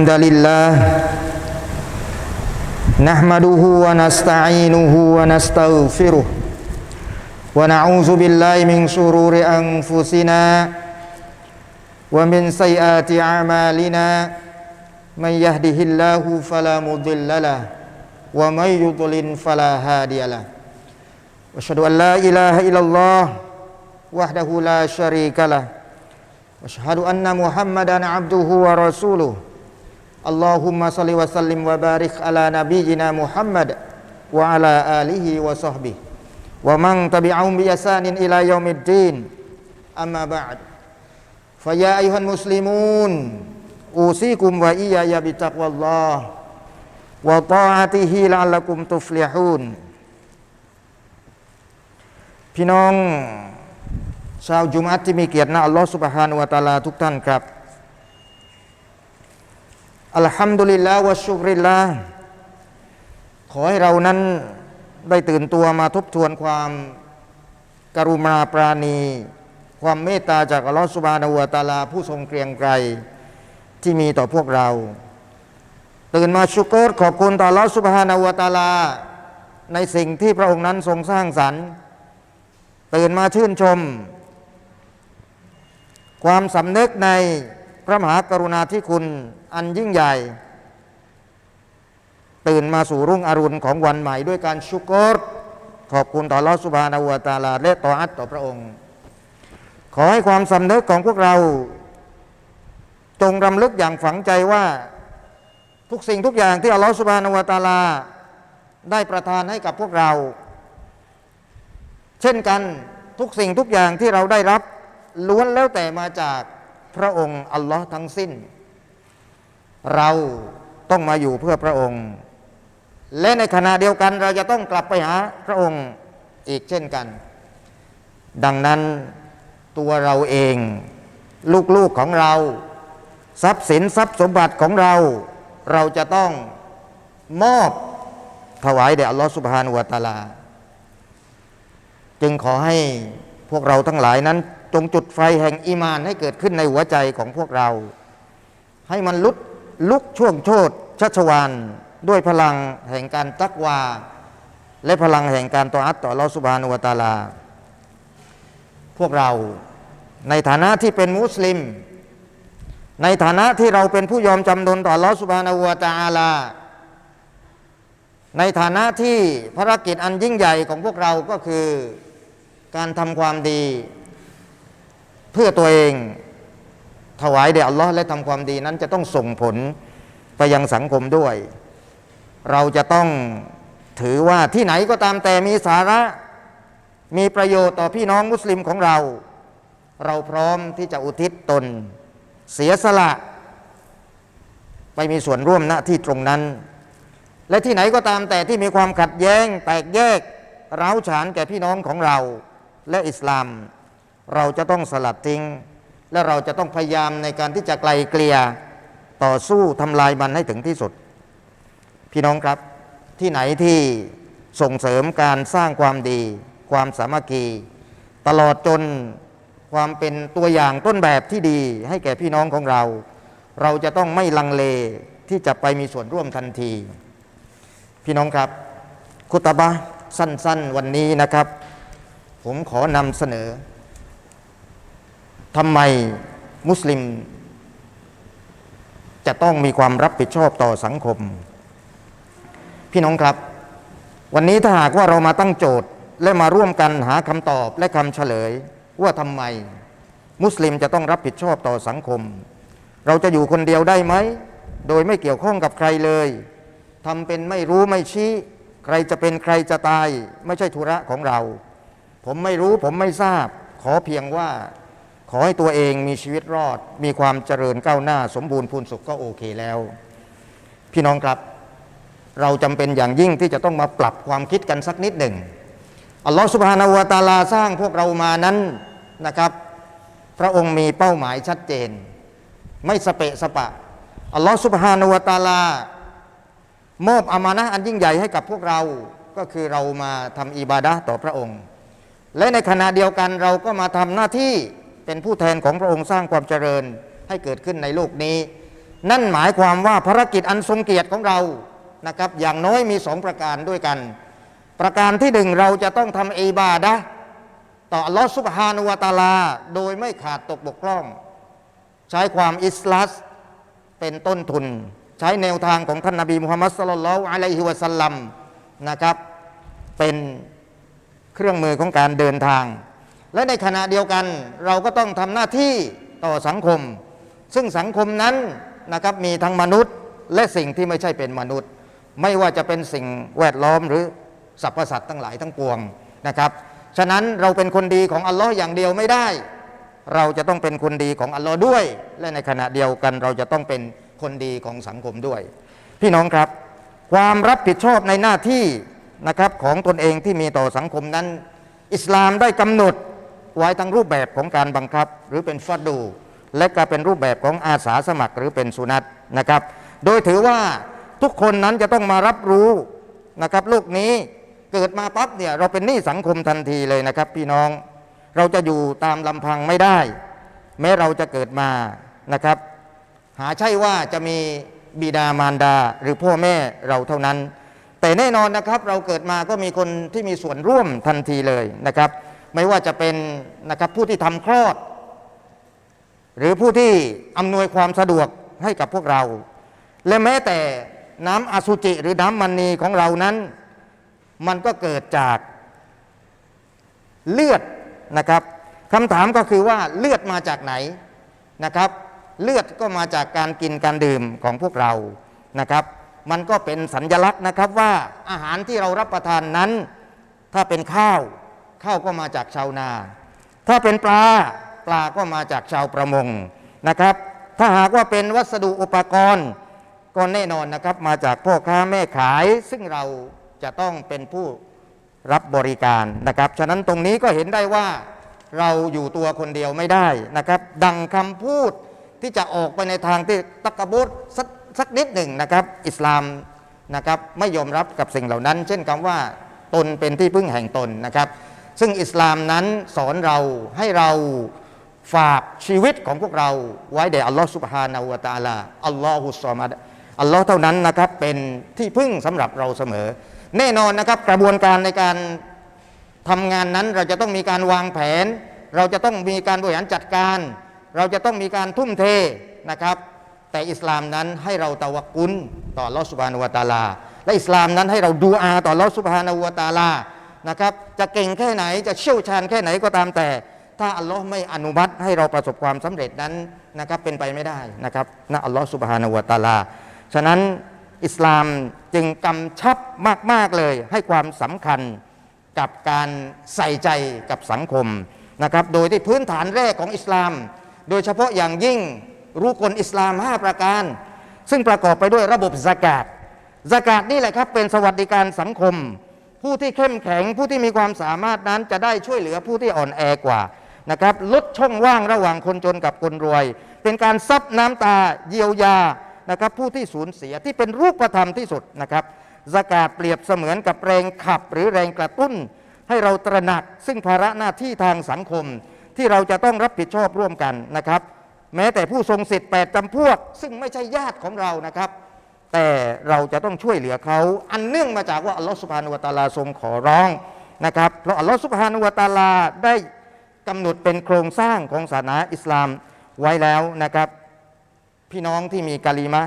الحمد لله نحمده ونستعينه ونستغفره ونعوذ بالله من شرور أنفسنا ومن سيئات أعمالنا من يهده الله فلا مضل له ومن يضلل فلا هادي له واشهد أن لا إله إلا الله وحده لا شريك له واشهد أن محمدا عبده ورسوله Allahumma salli wa sallim wa barik ala nabiyyina Muhammad wa ala alihi wa sahbihi. Wa man tabi'ahum bi yasanin ila yaumiddin. Amma ba'd. Fa ya ayuhan muslimun usikum wa iyaya bi taqwallah wa ta'atihi la'allakum tuflihun. พี่น้องชาวจุมอัตที่มีเกียรตินะอัลลอฮฺสุบฮานุวะตาลาทุกท่านครับ อัลฮัมดุลิลลาฮ์วะชุกริลลาห์ขอให้เรานั้นได้ตื่นตัวมาทบทวนความกรุณาปราณี ความเมตตาจากอัลลอฮฺสุบฮานะฮูวตาลา ผู้ทรงเกรียงไกรที่มีต่อพวกเรา ตื่นมาชุกรขอบคุณต่ออัลลอฮฺสุบฮานะฮูวตาลา ในสิ่งที่พระองค์นั้นทรงสร้างสรรค์ตื่นมาชื่นชม ความสำนึกใน พระมหากรุณาธิคุณอันยิ่งใหญ่ ตื่นมาสู่รุ่งอรุณของวันใหม่ ด้วยการชุกรขอบคุณต่อลอสุบานาวตาลาและต่ออัตต่อพระองค์ ขอให้ความสำนึกของพวกเรา จงรำลึกอย่างฝังใจว่าทุกสิ่งทุกอย่างที่อัลลอฮฺสุบานาวตาลา ได้ประทานให้กับพวกเรา เช่นกันทุกสิ่งทุกอย่างที่เราได้รับล้วนแล้วแต่มาจาก พระองค์อัลลอฮ์ทั้งสิ้น เราต้องมาอยู่เพื่อพระองค์ และในขณะเดียวกันเราจะต้องกลับไปหาพระองค์อีกเช่นกัน ดังนั้นตัวเราเอง ลูกๆของเรา ทรัพย์สินทรัพย์สมบัติของเรา เราจะต้องมอบถวายแด่อัลลอฮฺสุบฮานุวะตาลา จึงขอให้พวกเราทั้งหลายนั้น จงจุดไฟแห่งอีมานให้เกิดขึ้นในหัวใจของพวกเรา ให้มันลุดลุกช่วงโชดชัชวานด้วยพลังแห่งการตักวา และพลังแห่งการต่ออัตต่อลอสุบานุวตาลา พวกเราในฐานะที่เป็นมุสลิม ในฐานะที่เราเป็นผู้ยอมจำนนต่อลอสุบานุวตาลา ในฐานะที่ภารกิจอันยิ่งใหญ่ของพวกเราก็คือการทำความดี เพื่อตัวเองถวายแด่อัลลอฮ์และทำความดีนั้นจะต้องส่งผลไปยังสังคมด้วย เราจะต้องถือว่าที่ไหนก็ตามแต่มีสาระ มีประโยชน์ต่อพี่น้องมุสลิมของเรา เราพร้อมที่จะอุทิศตน เสียสละ ไปมีส่วนร่วมณที่ตรงนั้น และที่ไหนก็ตามแต่ที่มีความขัดแย้ง แตกแยก ร้าวฉานแก่พี่น้องของเราและอิสลาม เราจะต้องสลัดทิ้ง และเราจะต้องพยายามในการที่จะไกลเกลี่ยต่อสู้ทำลายมันให้ถึงที่สุด พี่น้องครับที่ไหนที่ส่งเสริมการสร้างความดี ความสามัคคี ตลอดจนความเป็นตัวอย่างต้นแบบที่ดีให้แก่พี่น้องของเรา เราจะต้องไม่ลังเลที่จะไปมีส่วนร่วมทันที พี่น้องครับ คุตบะสั้นๆวันนี้นะครับ ผมขอนำเสนอ ทำไมมุสลิม จะต้องมีความรับผิดชอบต่อสังคม พี่น้องครับ วันนี้ถ้าหากว่าเรามาตั้งโจทย์และมาร่วมกันหาคำตอบและคำเฉลย ว่าทำไม มุสลิมจะต้องรับผิดชอบต่อสังคม เราจะอยู่คนเดียวได้ไหม โดยไม่เกี่ยวข้องกับใครเลยทำเป็นไม่รู้ไม่ชี้ ใครจะเป็นใครจะตาย ไม่ใช่ธุระของเรา ผมไม่รู้ผมไม่ทราบ ขอเพียงว่า ขอให้ตัวเองมีชีวิตรอด มีความเจริญก้าวหน้า สมบูรณ์พูนสุขก็โอเคแล้ว พี่น้องครับ เราจำเป็นอย่างยิ่งที่จะต้องมาปรับความคิดกันสักนิดหนึ่งอัลลอฮฺสุบฮานาวะตาลาสร้างพวกเรามานั้นนะครับ พระองค์มีเป้าหมายชัดเจน ไม่สเปะสปะอัลลอฮฺสุบฮานาวะตาลามอบอามานะอันยิ่งใหญ่ให้กับพวกเราก็คือเรามาทำอิบาดะต่อพระองค์ และในขณะเดียวกันเราก็มาทำหน้าที่ เป็นผู้แทนของพระองค์สร้างความเจริญให้เกิดขึ้นในโลกนี้ นั่นหมายความว่าภารกิจอันทรงเกียรติของเรานะครับอย่างน้อยมีสองประการด้วยกัน ประการที่หนึ่งเราจะต้องทำอิบาดะต่ออัลลอฮฺสุบฮานุวะตาลา โดยไม่ขาดตกบกพร่อง ใช้ความอิสลัสเป็นต้นทุน ใช้แนวทางของท่านนบีมุฮัมมัดสลลัลลอฮุอะลัยฮิวะสัลลัมนะครับ เป็นเครื่องมือของการเดินทาง และในขณะเดียวกันเราก็ต้องทำหน้าที่ต่อสังคม ซึ่งสังคมนั้นนะครับมีทั้งมนุษย์และสิ่งที่ไม่ใช่เป็นมนุษย์ ไม่ว่าจะเป็นสิ่งแวดล้อมหรือสรรพสัตว์ทั้งหลายทั้งปวงนะครับ ฉะนั้นเราเป็นคนดีของอัลลอฮ์อย่างเดียวไม่ได้ เราจะต้องเป็นคนดีของอัลลอฮ์ด้วย และในขณะเดียวกันเราจะต้องเป็นคนดีของสังคมด้วย พี่น้องครับ ความรับผิดชอบในหน้าที่นะครับของตนเองที่มีต่อสังคมนั้น อิสลามได้กำหนด ไว้ทั้งรูปแบบของการบังคับหรือเป็นฟัดดู และก็เป็นรูปแบบของอาสาสมัครหรือเป็นสุนัตนะครับ โดยถือว่าทุกคนนั้นจะต้องมารับรู้นะครับโลกนี้เกิดมาปั๊บเนี่ยเราเป็นหนี้สังคมทันทีเลยนะครับ พี่น้องเราจะอยู่ตามลำพังไม่ได้ แม้เราจะเกิดมานะครับ หาใช่ว่าจะมีบิดามารดาหรือพ่อแม่เราเท่านั้น แต่แน่นอนนะครับเราเกิดมาก็มีคนที่มีส่วนร่วมทันทีเลยนะครับ ไม่ว่าจะเป็นนะครับผู้ที่ทำคลอด หรือผู้ที่อำนวยความสะดวกให้กับพวกเรา และแม้แต่น้ำอสุจิหรือน้ำมันนีของเรานั้น มันก็เกิดจากเลือดนะครับคำถามก็คือว่าเลือดมาจากไหนนะครับ เลือดก็มาจากการกินการดื่มของพวกเรานะครับ มันก็เป็นสัญญลักษณ์นะครับว่าอาหารที่เรารับประทานนั้น ถ้าเป็นข้าว ข้าวก็มาจากชาวนา ถ้าเป็นปลาปลาก็มาจากชาวประมงนะครับ ถ้าหากว่าเป็นวัสดุอุปกรณ์ก็แน่นอนนะครับ มาจากพ่อค้าแม่ขาย ซึ่งเราจะต้องเป็นผู้รับบริการนะครับ ฉะนั้นตรงนี้ก็เห็นได้ว่าเราอยู่ตัวคนเดียวไม่ได้นะครับ ดังคำพูดที่จะออกไปในทางที่ตักบุตสสักนิดหนึ่งนะครับ อิสลามนะครับไม่ยอมรับกับสิ่งเหล่านั้น เช่นคำว่าตนเป็นที่พึ่งแห่งตนนะครับ ซึ่งอิสลามนั้นสอนเราให้เราฝากชีวิตของพวกเราไว้แด่อัลลอฮฺสุบฮานาอูวตาลาอัลลอฮุสซอมัดอัลลอฮ์เท่านั้นนะครับเป็นที่พึ่งสำหรับเราเสมอ แน่นอนนะครับกระบวนการในการทำงานนั้นเราจะต้องมีการวางแผน เราจะต้องมีการบริหารจัดการ เราจะต้องมีการทุ่มเทนะครับ แต่อิสลามนั้นให้เราตะวักุลต่ออัลลอฮฺสุบฮานาอูวตาลา และอิสลามนั้นให้เราดูอาต่ออัลลอฮฺสุบฮานาอูวตาลา นะครับจะเก่งแค่ไหนจะเชี่ยวชาญแค่ไหนก็ตามแต่ ถ้าอัลลอฮ์ไม่อนุมัติให้เราประสบความสำเร็จนั้นนะครับเป็นไปไม่ได้นะครับนะอัลลอฮ์สุบฮานาวะตาลา ฉะนั้นอิสลามจึงกำชับมาก ๆ เลยให้ความสำคัญกับการใส่ใจกับสังคมนะครับโดยที่พื้นฐานแรกของอิสลาม โดยเฉพาะอย่างยิ่งรู้กลอิสลาม 5 ประการ ซึ่งประกอบไปด้วยระบบสากาดสกาดนี่แหละครับเป็นสวัสดิการสังคม ผู้ที่เข้มแข็งผู้ที่มีความสามารถนั้นจะได้ช่วยเหลือผู้ที่อ่อนแอกว่านะครับลดช่องว่างระหว่างคนจนกับคนรวย เป็นการซับน้ำตาเยียวยานะครับผู้ที่สูญเสียที่เป็นรูปธรรมที่สุดนะครับสกาดเปรียบเสมือนกับแรงขับ หรือแรงกระตุ้น ให้เราตระหนักซึ่งภาระหน้าที่ทางสังคม ที่เราจะต้องรับผิดชอบร่วมกันนะครับ แม้แต่ผู้ทรงสิทธิ์แปดจำพวก ซึ่งไม่ใช่ญาติของเรานะครับ แต่เราจะต้องช่วยเหลือเขา อันเนื่องมาจากว่าอัลลอฮฺสุบฮานุวะตาลาทรงขอร้องนะครับ เพราะอัลลอฮฺสุบฮานุวะตาลาได้กำหนดเป็นโครงสร้างของศาสนาอิสลามไว้แล้วนะครับ พี่น้องที่มีกาลีมะ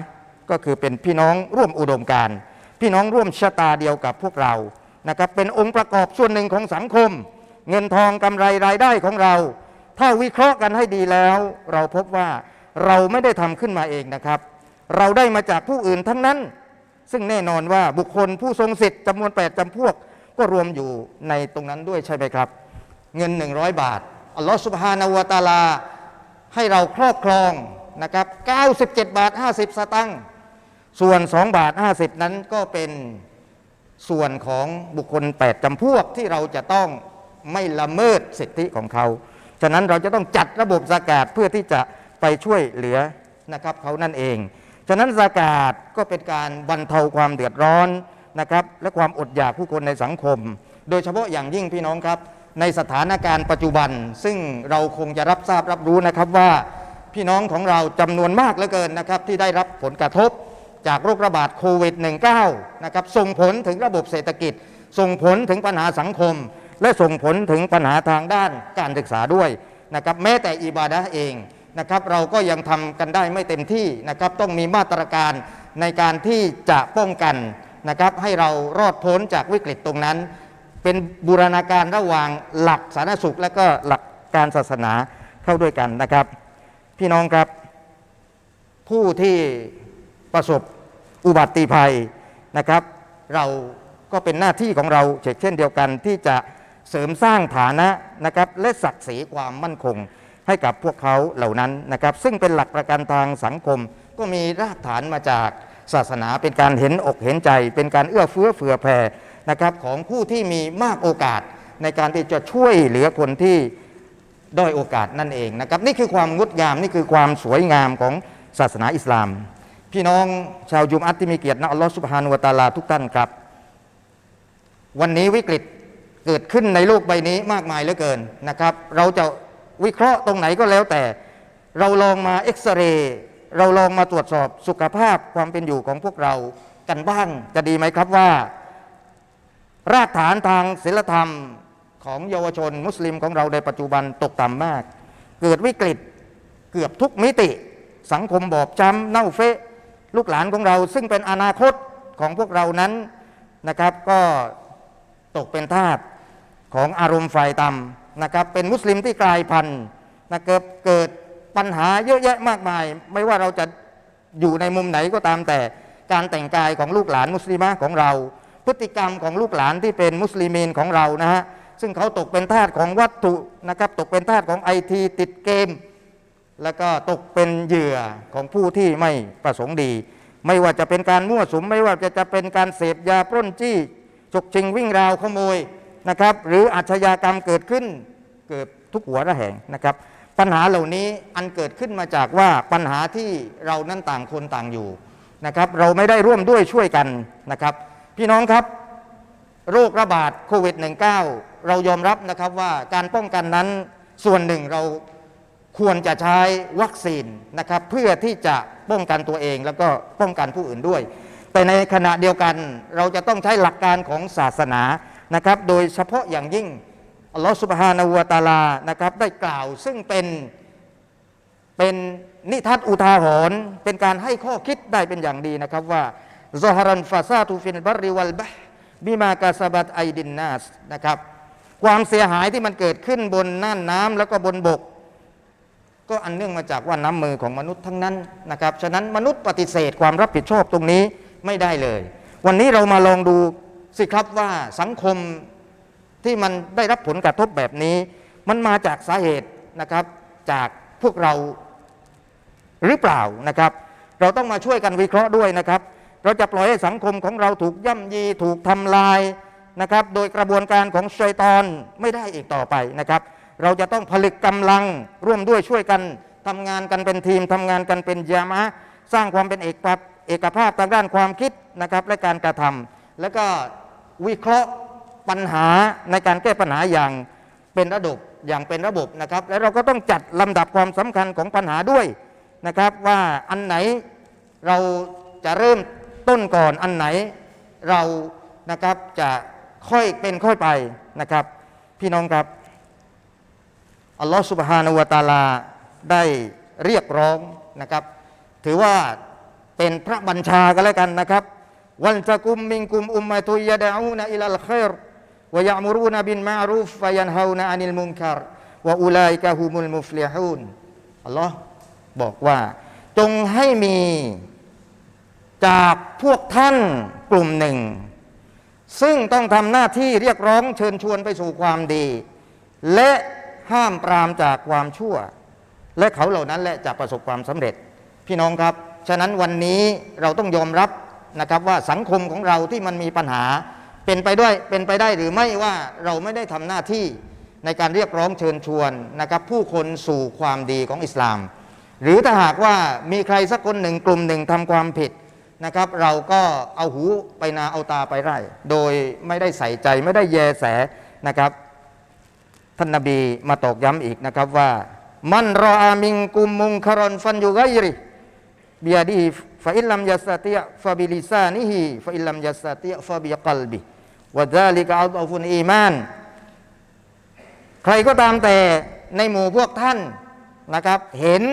ก็คือเป็นพี่น้องร่วมอุดมการพี่น้องร่วมชะตาเดียวกับพวกเรานะครับเป็นองค์ประกอบส่วนหนึ่งของสังคม เงินทองกำไรรายได้ของเรา ถ้าวิเคราะห์กันให้ดีแล้ว เราพบว่าเราไม่ได้ทำขึ้นมาเองนะครับ เราได้มาจากผู้อื่นทั้งนั้น ซึ่งแน่นอนว่าบุคคลผู้ทรงสิทธิ์จำนวน 8จำพวก ก็รวมอยู่ในตรงนั้นด้วยใช่ไหมครับ เงิน 100 บาท อัลลอฮฺสุบฮานาวะตาลา ให้เราครอบครองนะครับ97 บาท 50 สตังค์ส่วน 2 บาท 50 นั้นก็เป็นส่วนของบุคคล 8จำพวกที่เราจะต้องไม่ละเมิดสิทธิของเขา ฉะนั้นเราจะต้องจัดระบบสากาศเพื่อที่จะไปช่วยเหลือนะครับเขานั่นเอง ฉะนั้นสากาศก็เป็นการบรรเทาความเดือดร้อนนะครับ และความอดอยากผู้คนในสังคม โดยเฉพาะอย่างยิ่งพี่น้องครับ ในสถานการณ์ปัจจุบัน ซึ่งเราคงจะรับทราบรับรู้นะครับว่าพี่น้องของเราจำนวนมากเหลือเกินนะครับ ที่ได้รับผลกระทบจากโรคระบาดโควิด -19 นะครับส่งผลถึงระบบเศรษฐกิจ ส่งผลถึงปัญหาสังคม และส่งผลถึงปัญหาทางด้านการศึกษาด้วยนะครับแม้แต่อิบาดะเอง นะครับ เราก็ยังทำกันได้ไม่เต็มที่นะครับ ต้องมีมาตรการในการที่จะป้องกันนะครับ ให้เรารอดพ้นจากวิกฤตตรงนั้น เป็นบูรณาการระหว่างหลักสาธารณสุข และก็หลักการศาสนาเข้าด้วยกันนะครับ พี่น้องครับ ผู้ที่ประสบอุบัติภัยนะครับ เราก็เป็นหน้าที่ของเราเช่นเดียวกันที่จะเสริมสร้างฐานะนะครับและศักดิ์ศรีความมั่นคง ให้กับพวกเขาเหล่านั้นนะครับ ซึ่งเป็นหลักประกันทางสังคม ก็มีรากฐานมาจากศาสนาเป็นการเห็นอกเห็นใจ เป็นการเอื้อเฟื้อเผื่อแผ่นะครับของผู้ที่มีมากโอกาสในการที่จะช่วยเหลือคนที่ด้อยโอกาสนั่นเองนะครับ นี่คือความงดงามนี่คือความสวยงามของศาสนาอิสลาม พี่น้องชาวยุมอัตที่มีเกียรตินะอัลลอฮฺสุบฮานุวะตาลาทุกท่านครับ วันนี้วิกฤตเกิดขึ้นในโลกใบนี้มากมายเหลือเกินนะครับ เราจะ วิเคราะห์ตรงไหนก็แล้วแต่ เราลองมาเอ็กซเรย์เราลองมาตรวจสอบสุขภาพความเป็นอยู่ของพวกเรากันบ้างจะดีไหมครับว่า รากฐานทางศีลธรรมของเยาวชนมุสลิมของเราในปัจจุบันตกต่ำมาก เกิดวิกฤตเกือบทุกมิติ สังคมบอบช้ำเน่าเฟะลูกหลานของเรา ซึ่งเป็นอนาคตของพวกเรานั้นนะครับ ก็ตกเป็นทาสของอารมณ์ฝ่ายต่ำ นะครับเป็นมุสลิมที่กลายพันธุ์นะครับเกิดปัญหาเยอะแยะมากมาย ไม่ว่าเราจะอยู่ในมุมไหนก็ตามแต่การแต่งกายของลูกหลานมุสลิมะของเรา พฤติกรรมของลูกหลานที่เป็นมุสลิมีนของเรานะฮะซึ่งเขาตกเป็นทาสของวัตถุนะครับตกเป็นทาสของไอทีติดเกม แล้วก็ตกเป็นเหยื่อของผู้ที่ไม่ประสงค์ดี ไม่ว่าจะเป็นการมั่วสุม ไม่ว่าจะจะเป็นการเสพยาปล้นจี้ฉกชิงวิ่งราวขโมย นะครับ หรืออาชญากรรมเกิดขึ้นเกิดทุกหัวระแหงนะครับ ปัญหาเหล่านี้อันเกิดขึ้นมาจากว่าปัญหาที่เรานั้นต่างคนต่างอยู่นะครับ เราไม่ได้ร่วมด้วยช่วยกันนะครับ พี่น้องครับ โรคระบาดโควิด -19 เรายอมรับนะครับว่าการป้องกันนั้นส่วนหนึ่งเราควรจะใช้วัคซีนนะครับ เพื่อที่จะป้องกันตัวเองแล้วก็ป้องกันผู้อื่นด้วย แต่ในขณะเดียวกันเราจะต้องใช้หลักการของศาสนา นะครับโดยเฉพาะอย่างยิ่งอัลลอฮฺสุบฮานาวะตาลานะครับได้กล่าวซึ่งเป็นเป็นนิทัศอุทาหรณ์เป็นการให้ข้อคิดได้เป็นอย่างดีนะครับว่าซอฮารันฟาซาตูฟินบริวัลบะห์บิมากาซาบัตไอดินนาสนะครับความเสียหายที่มันเกิดขึ้นบนน่านน้ำแล้วก็บนบก ก็อันเนื่องมาจากว่าน้ำมือของมนุษย์ทั้งนั้นนะครับฉะนั้นมนุษย์ปฏิเสธความรับผิดชอบตรงนี้ไม่ได้เลย วันนี้เรามาลองดู สิครับว่าสังคมที่มันได้รับผลกระทบแบบนี้ มันมาจากสาเหตุนะครับจากพวกเราหรือเปล่านะครับ เราต้องมาช่วยกันวิเคราะห์ด้วยนะครับ เราจะปล่อยให้สังคมของเราถูกย่ำยีถูกทำลายนะครับ โดยกระบวนการของชัยตอนไม่ได้อีกต่อไปนะครับ เราจะต้องผลิตกำลังร่วมด้วยช่วยกันทำงานกันเป็นทีมทำงานกันเป็นยามะ สร้างความเป็นเอกภาพเอกภาพทางด้านความคิดนะครับและการกระทำแล้วก็ วิเคราะห์ปัญหาในการแก้ปัญหาอย่างเป็นระบบอย่างเป็นระบบนะครับ แล้วเราก็ต้องจัดลำดับความสำคัญของปัญหาด้วยนะครับ ว่าอันไหนเราจะเริ่มต้นก่อนอันไหนเรานะครับจะค่อยเป็นค่อยไปนะครับ พี่น้องครับอัลลอฮฺสุบฮานาวตะอาลาได้เรียกร้องนะครับ ถือว่าเป็นพระบัญชากันแล้วกันนะครับ วันจะกุมมิงกุมอุมมะตุยะดะอูนอิลัลครวะยะมุรูนบินมารูฟวะยันฮาวนะอานิลมุนคารวะอุลัยกะฮุมุลมุฟลิฮูนอัลลอฮ์บอกว่า จงให้มี จากพวกท่านกลุ่มหนึ่ง ซึ่งต้องทำหน้าที่เรียกร้องเชิญชวนไปสู่ความดี และห้ามปรามจากความชั่ว และเขาเหล่านั้นแหละจะประสบความสำเร็จ พี่น้องครับ ฉะนั้นวันนี้เราต้องยอมรับ นะครับว่าสังคมของเราที่มันมีปัญหาเป็นไปด้วยเป็นไปได้หรือไม่ว่าเราไม่ได้ทำหน้าที่ในการเรียกร้องเชิญชวนนะครับผู้คนสู่ความดีของอิสลาม หรือถ้าหากว่ามีใครสักคนหนึ่งกลุ่มหนึ่งทำความผิดนะครับ เราก็เอาหูไปนาเอาตาไปไร่โดยไม่ได้ใส่ใจไม่ได้แยแสนะครับ ท่านนบีมาตอกย้ำอีกนะครับว่ามันรออามิงกุมมุงคารอนฟันยูไกริบิยาดี ฟาอิลลัมยัสติยฟาบิลิซานิฮิฟาอิลลัมยัสติยฟาบิยกัลบิวะดาลิกอัลอฟุนอีมาน ใครก็ตามแต่ในหมู่พวกท่านนะครับ เห็น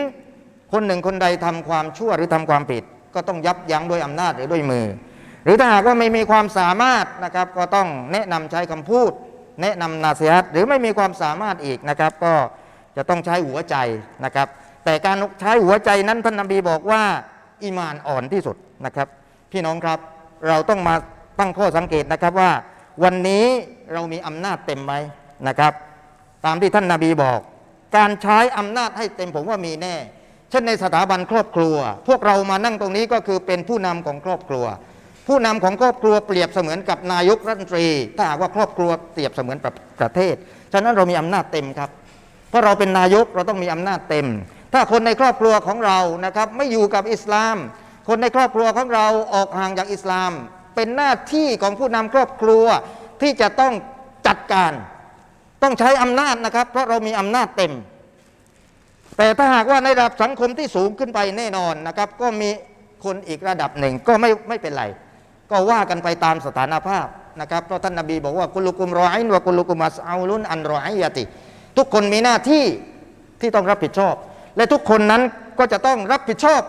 คนหนึ่งคนใดทำความชั่วหรือทำความผิด ก็ต้องยับยั้งด้วยอำนาจหรือด้วยมือ หรือถ้าหากว่าไม่มีความสามารถนะครับ ก็ต้องแนะนำใช้คำพูด แนะนำนาเสียหรือไม่มีความสามารถอีกนะครับ ก็จะต้องใช้หัวใจนะครับ แต่การใช้หัวใจนั้นท่านนบีบอกว่า อีมานอ่อนที่สุดนะครับ พี่น้องครับเราต้องมาตั้งข้อสังเกตนะครับว่า วันนี้เรามีอำนาจเต็มไหมนะครับ ตามที่ท่านนาบีบอก การใช้อำนาจให้เต็มผมว่ามีแน่ เช่นในสถาบันครอบครัว พวกเรามานั่งตรงนี้ก็คือเป็นผู้นำของครอบครัว ผู้นำของครอบครัวเปรียบเสมือนกับนายกรัฐมนตรี ถ้าหากว่าครอบครัวเปรียบเสมือนประประเทศ ฉะนั้นเรามีอำนาจเต็มครับ เพราะเราเป็นนายกเราต้องมีอำนาจเต็ม ถ้าคนในครอบครัวของเรานะครับไม่อยู่กับอิสลาม คนในครอบครัวของเราออกห่างจากอิสลาม เป็นหน้าที่ของผู้นำครอบครัวที่จะต้องจัดการ ต้องใช้อำนาจนะครับ เพราะเรามีอำนาจเต็ม แต่ถ้าหากว่าในระดับสังคมที่สูงขึ้นไปแน่นอนนะครับ ก็มีคนอีกระดับหนึ่งก็ไม่ไม่เป็นไร ก็ว่ากันไปตามสถานภาพนะครับเพราะท่านนบีบอกว่ากุลุกุมรอไอนวะกุลุกุมัสเอาลุนอันรอไอยาติ ทุกคนมีหน้าที่ที่ต้องรับผิดชอบ และทุกคนนั้นก็จะต้องรับผิดชอบ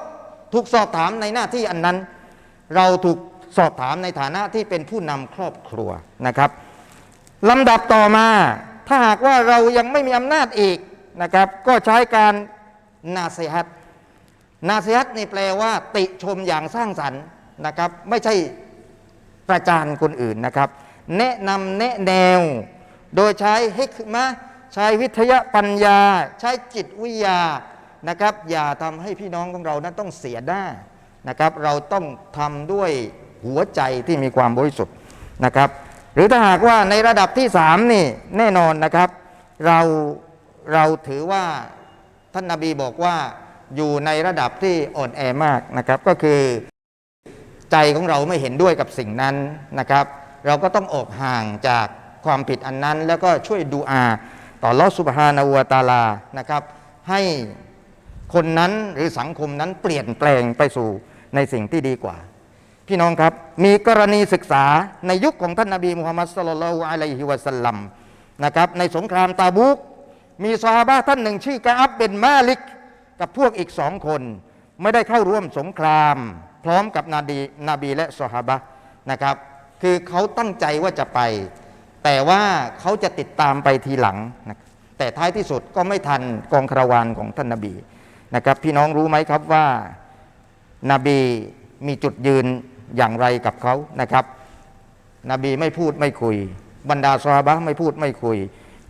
ถูกสอบถามในหน้าที่อันนั้น เราถูกสอบถามในฐานะที่เป็นผู้นำครอบครัวนะครับลำดับต่อมาถ้าหากว่าเรายังไม่มีอำนาจอีกนะครับ ก็ใช้การนาเซฮัตนาเซฮัตนี่แปลว่า ติชมอย่างสร้างสรรค์นะครับ ไม่ใช่ประจานคนอื่นนะครับ แนะนำแนะแนว โดยใช้ฮิกมะห์ใช้วิทยาปัญญา ใช้จิตวิทยา นะครับ อย่าทำให้พี่น้องของเรานั้นต้องเสียหน้านะครับ เราต้องทำด้วยหัวใจที่มีความบริสุทธิ์นะครับ หรือถ้าหากว่าในระดับที่สามนี่แน่นอนนะครับ เราเราถือว่าท่านนาบีบอกว่าอยู่ในระดับที่อ่อนแอมากนะครับ ก็คือใจของเราไม่เห็นด้วยกับสิ่งนั้นนะครับ เราก็ต้องออกห่างจากความผิดอันนั้น แล้วก็ช่วยดูอา ต่อลอสุบฮานาอูวตาลานะครับ ให้ คนนั้นหรือสังคมนั้นเปลี่ยนแปลงไปสู่ในสิ่งที่ดีกว่า พี่น้องครับมีกรณีศึกษาในยุคของท่านนบีมุฮัมมัดสลลัลอะลัยฮิวะสัลลัมนะครับในสงครามตาบุก มีซอฮาบะท่านหนึ่งชื่อกะอับเบนมาลิก กับพวกอีกสองคน ไม่ได้เข้าร่วมสงคราม พร้อมกับนาดีนบีและซอฮาบะนะครับคือเขาตั้งใจว่าจะไป แต่ว่าเขาจะติดตามไปทีหลังนะแต่ท้ายที่สุดก็ไม่ทันกองคาราวานของท่านนบี นะครับ พี่น้องรู้ไหมครับว่านบีมีจุดยืนอย่างไรกับเขานะครับ นบีไม่พูดไม่คุย บรรดาซอฮาบะไม่พูดไม่คุย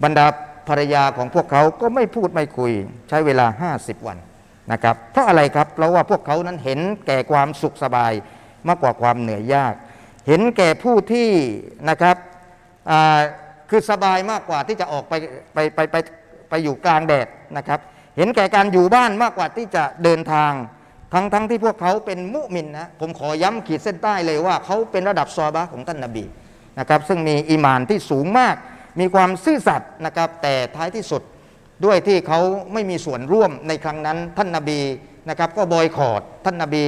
บรรดาภรรยาของพวกเขาก็ไม่พูดไม่คุย ใช้เวลา 50 วันนะครับเพราะอะไรครับเพราะว่าพวกเขานั้นเห็นแก่ความสุขสบายมากกว่าความเหนื่อยยาก เห็นแก่ผู้ที่นะครับคือสบายมากกว่าที่จะออกไปไปไปไปไปอยู่กลางแดดนะครับ เห็นแก่การอยู่บ้านมากกว่าที่จะเดินทาง ทั้งทั้งที่พวกเขาเป็นมุมินนะผมขอย้ำขีดเส้นใต้เลยว่าเขาเป็นระดับซอบะของท่านนบีนะครับซึ่งมีอีหมานที่สูงมาก มีความซื่อสัตย์นะครับแต่ท้ายที่สุดด้วยที่เขาไม่มีส่วนร่วมในครั้งนั้นท่านนบีนะครับก็บอยคอรดท่านนบี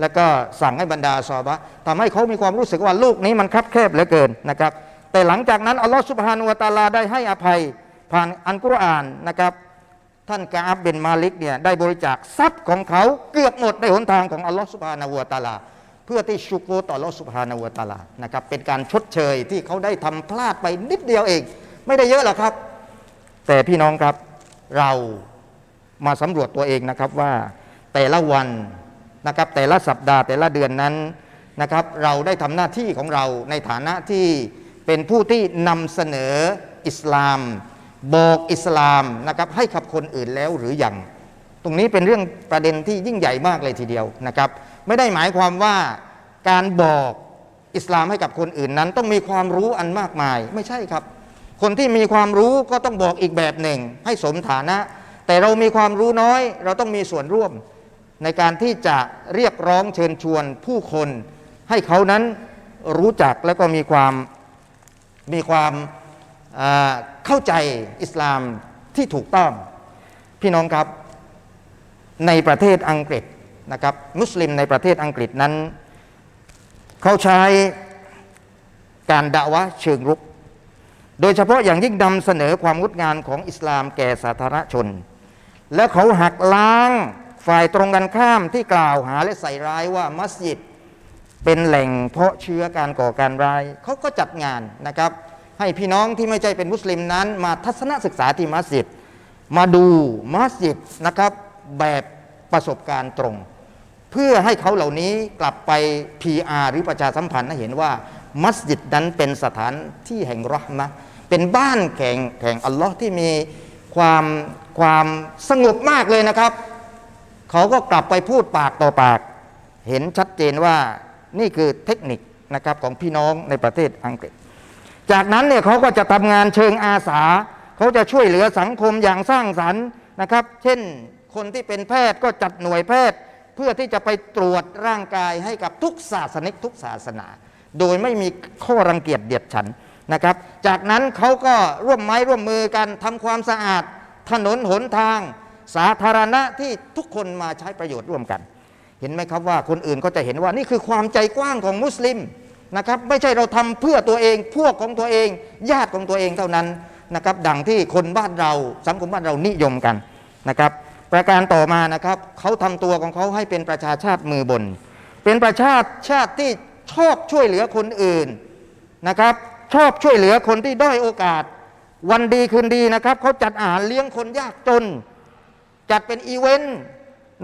แล้วก็สั่งให้บรรดาซอบะห์ทำให้เขามีความรู้สึกว่าลูกนี้มันคับแคบเหลือเกินนะครับแต่หลังจากนั้นอัลลอฮฺสุบฮานุวะตาลาได้ให้อภัยผ่านอันกุรอานนะครับ ท่านกาอับเบนมาลิกเนี่ยได้บริจาคทรัพย์ของเขาเกือบหมดในหนทางของอัลลอฮฺสุบฮานาวะตาลา เพื่อที่ชุกโรต่ออัลลอฮฺสุบฮานาวะตาลานะครับเป็นการชดเชยที่เขาได้ทำพลาดไปนิดเดียวเอง ไม่ได้เยอะหรอกครับ แต่พี่น้องครับเรามาสำรวจตัวเองนะครับว่าแต่ละวันนะครับแต่ละสัปดาห์แต่ละเดือนนั้นนะครับเราได้ทำหน้าที่ของเราในฐานะที่เป็นผู้ที่นำเสนออิสลาม บอกอิสลามนะครับให้กับคนอื่นแล้วหรือยัง ตรงนี้เป็นเรื่องประเด็นที่ยิ่งใหญ่มากเลยทีเดียวนะครับ ไม่ได้หมายความว่าการบอกอิสลามให้กับคนอื่นนั้น ต้องมีความรู้อันมากมาย ไม่ใช่ครับ คนที่มีความรู้ก็ต้องบอกอีกแบบหนึ่ง ให้สมฐานะ แต่เรามีความรู้น้อย เราต้องมีส่วนร่วม ในการที่จะเรียกร้องเชิญชวนผู้คน ให้เขานั้นรู้จักและก็มีความมีความ เข้าใจอิสลามที่ถูกต้อง พี่น้องครับในประเทศอังกฤษนะครับมุสลิมในประเทศอังกฤษนั้น เขาใช้การด่าวะเชิงรุก โดยเฉพาะอย่างยิ่งนำเสนอความงดงามของอิสลามแก่สาธารณชน แล้วเขาหักล้างฝ่ายตรงกันข้ามที่กล่าวหาและใส่ร้ายว่ามัสยิดเป็นแหล่งเพาะเชื้อการก่อการร้ายเขาก็จัดงานนะครับ ให้พี่น้องที่ไม่ใช่เป็นมุสลิมนั้น มาทัศนศึกษาที่มัสยิด มาดูมัสยิดนะครับแบบประสบการณ์ตรง เพื่อให้เขาเหล่านี้กลับไป PR หรือประชาสัมพันธ์ให้เห็นว่า มัสยิดนั้นเป็นสถานที่แห่งรหมะเป็นบ้านแข่งแข่งอัลลอฮ์ที่มีความความสงบมากเลยนะครับ เขาก็กลับไปพูดปากต่อปาก เห็นชัดเจนว่านี่คือเทคนิคนะครับของพี่น้องในประเทศอังกฤษ จากนั้นเนี่ยเขาก็จะทำงานเชิงอาสา เขาจะช่วยเหลือสังคมอย่างสร้างสรรค์นะครับ เช่นคนที่เป็นแพทย์ก็จัดหน่วยแพทย์ เพื่อที่จะไปตรวจร่างกายให้กับทุกศาสนิกทุกศาสนา โดยไม่มีข้อรังเกียจเดียดฉันนะครับ จากนั้นเขาก็ร่วมไม้ร่วมมือกันทำความสะอาด ถนนหนทาง สาธารณะที่ทุกคนมาใช้ประโยชน์ร่วมกัน เห็นไหมครับว่าคนอื่นก็จะเห็นว่านี่คือความใจกว้างของมุสลิม นะครับ ไม่ใช่เราทำเพื่อตัวเอง พวกของตัวเอง ญาติของตัวเองเท่านั้นนะครับ ดังที่คนบ้านเราสังคมบ้านเรานิยมกันนะครับ ประการต่อมานะครับเขาทำตัวของเขาให้เป็นประชาชาติมือบน เป็นประชาชาติที่ชอบช่วยเหลือคนอื่นนะครับ ชอบช่วยเหลือคนที่ด้อยโอกาส วันดีคืนดีนะครับเขาจัดอาหารเลี้ยงคนยากจน จัดเป็นอีเวนต์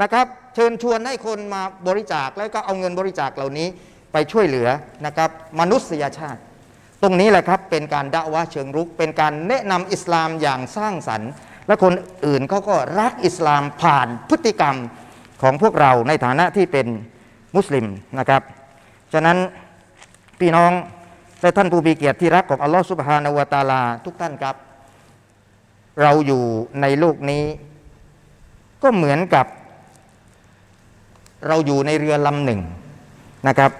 นะครับ เชิญชวนให้คนมาบริจาคแล้วก็เอาเงินบริจาคเหล่านี้ ไปช่วยเหลือนะครับมนุษยชาติ ตรงนี้แหละครับเป็นการด่าวะเชิงรุก เป็นการแนะนำอิสลามอย่างสร้างสรรค์ และคนอื่นเขาก็รักอิสลามผ่านพฤติกรรมของพวกเราในฐานะที่เป็นมุสลิมนะครับฉะนั้นพี่น้องและท่านผู้มีเกียรติที่รักของอัลลอฮฺสุบฮานาวตาลาทุกท่านครับ เราอยู่ในโลกนี้ ก็เหมือนกับ เราอยู่ในเรือลำหนึ่งนะครับ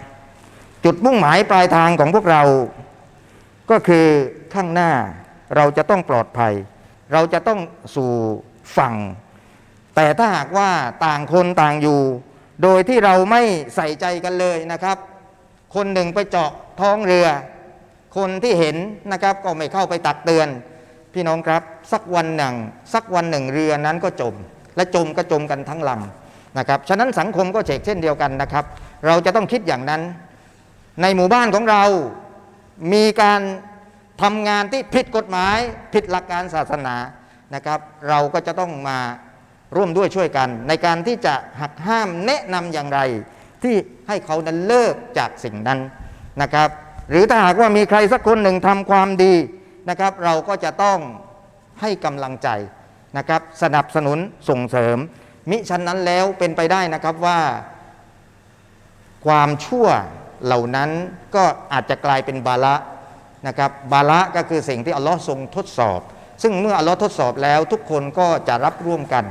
จุดมุ่งหมายปลายทางของพวกเรา ก็คือข้างหน้าเราจะต้องปลอดภัย เราจะต้องสู่ฝั่ง แต่ถ้าหากว่าต่างคนต่างอยู่ โดยที่เราไม่ใส่ใจกันเลยนะครับ คนหนึ่งไปเจาะท้องเรือ คนที่เห็นนะครับก็ไม่เข้าไปตักเตือน พี่น้องครับสักวันหนึ่งสักวันหนึ่งเรือนั้นก็จม และจมก็จมกันทั้งลำนะครับฉะนั้นสังคมก็เฉกเช่นเดียวกันนะครับ เราจะต้องคิดอย่างนั้น ในหมู่บ้านของเรา มีการทำงานที่ผิดกฎหมายผิดหลักการศาสนานะครับ เราก็จะต้องมาร่วมด้วยช่วยกัน ในการที่จะหักห้ามแนะนำอย่างไร ที่ให้เขานั้นเลิกจากสิ่งนั้นนะครับ หรือถ้าหากว่ามีใครสักคนหนึ่งทำความดีนะครับ เราก็จะต้องให้กำลังใจนะครับ สนับสนุนส่งเสริม มิฉะนั้นแล้วเป็นไปได้นะครับว่า ความชั่ว เหล่านั้นก็อาจจะกลายเป็นบาละนะครับบาละก็คือสิ่งที่อัลลอฮ์ทรงทดสอบ ซึ่งเมื่ออัลลอฮ์ทดสอบแล้วทุกคนก็จะรับร่วมกัน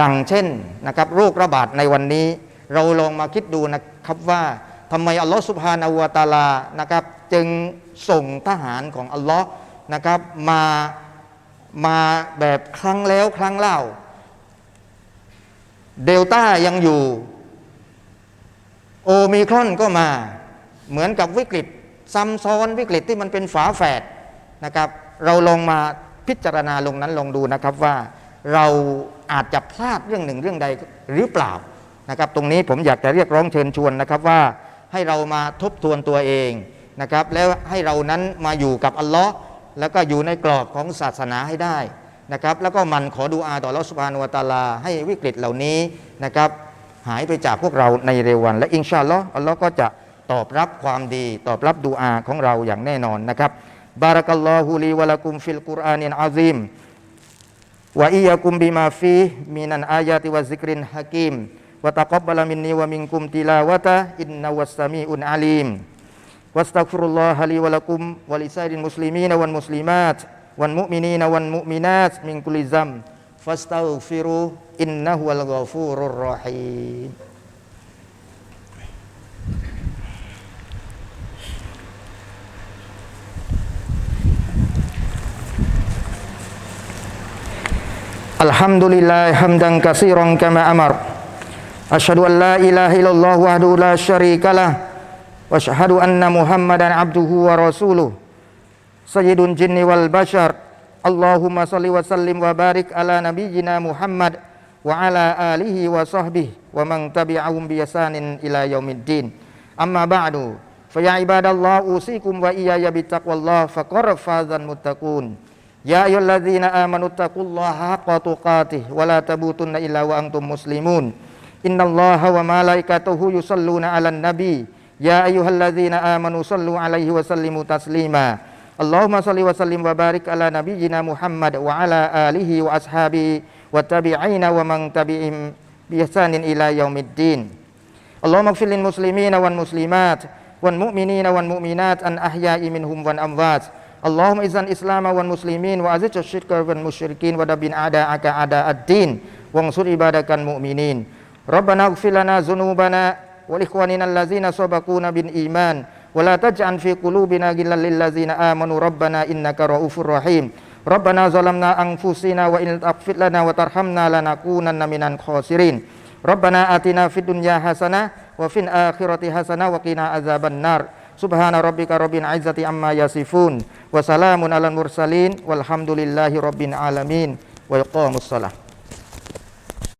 ดังเช่นนะครับโรคระบาดในวันนี้ เราลองมาคิดดูนะครับว่าทำไมอัลลอฮ์สุบฮานอวตาลานะครับจึงส่งทหารของอัลลอฮ์นะครับมามาแบบครั้งแล้วครั้งเล่า เดลต้ายังอยู่ โอมิครอนก็มาเหมือนกับวิกฤต ซ้ำซ้อนวิกฤตที่มันเป็นฝาแฝดนะครับ เราลองมาพิจารณาลงนั้นลองดูนะครับว่าเราอาจจะพลาดเรื่องหนึ่งเรื่องใดหรือเปล่านะครับ ตรงนี้ผมอยากจะเรียกร้องเชิญชวนนะครับว่าให้เรามาทบทวนตัวเองนะครับแล้วให้เรานั้นมาอยู่กับอัลลอฮ์แล้วก็อยู่ในกรอบของศาสนาให้ได้นะครับ แล้วก็มันขอดูอาต่ออัลลอฮ์สุบานุวตาลา ให้วิกฤตเหล่านี้นะครับ หายไปจากพวกเราในเร็ววัน และอินชาอัลลอฮ์อัลลอฮ์ก็จะตอบรับความดี ตอบรับดูอาของเราอย่างแน่นอนนะครับบารักัลลอฮุลีวะลักุมฟิลกุรอานินอาซิมวะอียะกุมบิมาฟีมินันอายาติวะซิกรินฮะกิมวะตะกับบะลามินนีวะมินกุมติลาวะตะอินนะวัสสามีอุนอาลีมวัสตักฟิรุลลอฮะลีวะลักุมวะลิซารินมุสลิมีนวันมุสลิมาตวันมุมินีนวันมุมินาตมินกุลิซัม fastaghfiru innahu wal ghafurur rahim. Alhamdulillah hamdan kasiran kama amar. Ashhadu an la ilaha illallah wahdahu la syarikalah wa ashhadu anna Muhammadan abduhu wa rasuluh. Sayyidun jinni wal bashar. Allahumma salli wa sallim wa barik ala nabiyyina Muhammad wa ala alihi wa sahbihi wa man tabi'ahum biyasanin ila yaumiddin amma ba'du Faya ibadallah usikum wa iyaya bi taqwallah faqad fazan muttaqun ya ayyuhalladzina amanu taqullaha haqqa tuqatih wa la tabutunna illa wa antum muslimun innallaha wa malaikatahu yusalluna ala nabi ya ayyuhalladzina amanu sallu 'alaihi wa sallimu taslima اللهم صل وسلم وبارك على نبينا محمد وعلى آله وأصحابه والتابعين ومن تبعهم بإحسان إلى يوم الدين اللهم اغفر للمسلمين والمسلمات والمؤمنين والمؤمنات أن أحياء منهم والأموات اللهم إذن الإسلام والمسلمين وأزج الشرك والمشركين ودبن أعداءك أعداء الدين وانصر عبادك المؤمنين ربنا اغفر لنا ذنوبنا ولإخواننا الذين سبقونا بالإيمان ولا تجعل في قلوبنا غلا للذين آمنوا. ربنا إنك رؤوف رحيم. ربنا ظلمنا أنفسنا وإن تغفر لنا وترحمنا لنكونن من الخاسرين. ربنا آتنا في الدنيا حسنة وفي الآخرة حسنة وقنا عذاب النار. سبحان ربك رب العزة عما يصفون وسلام على المرسلين والحمد لله رب العالمين. ويقام الصلاة.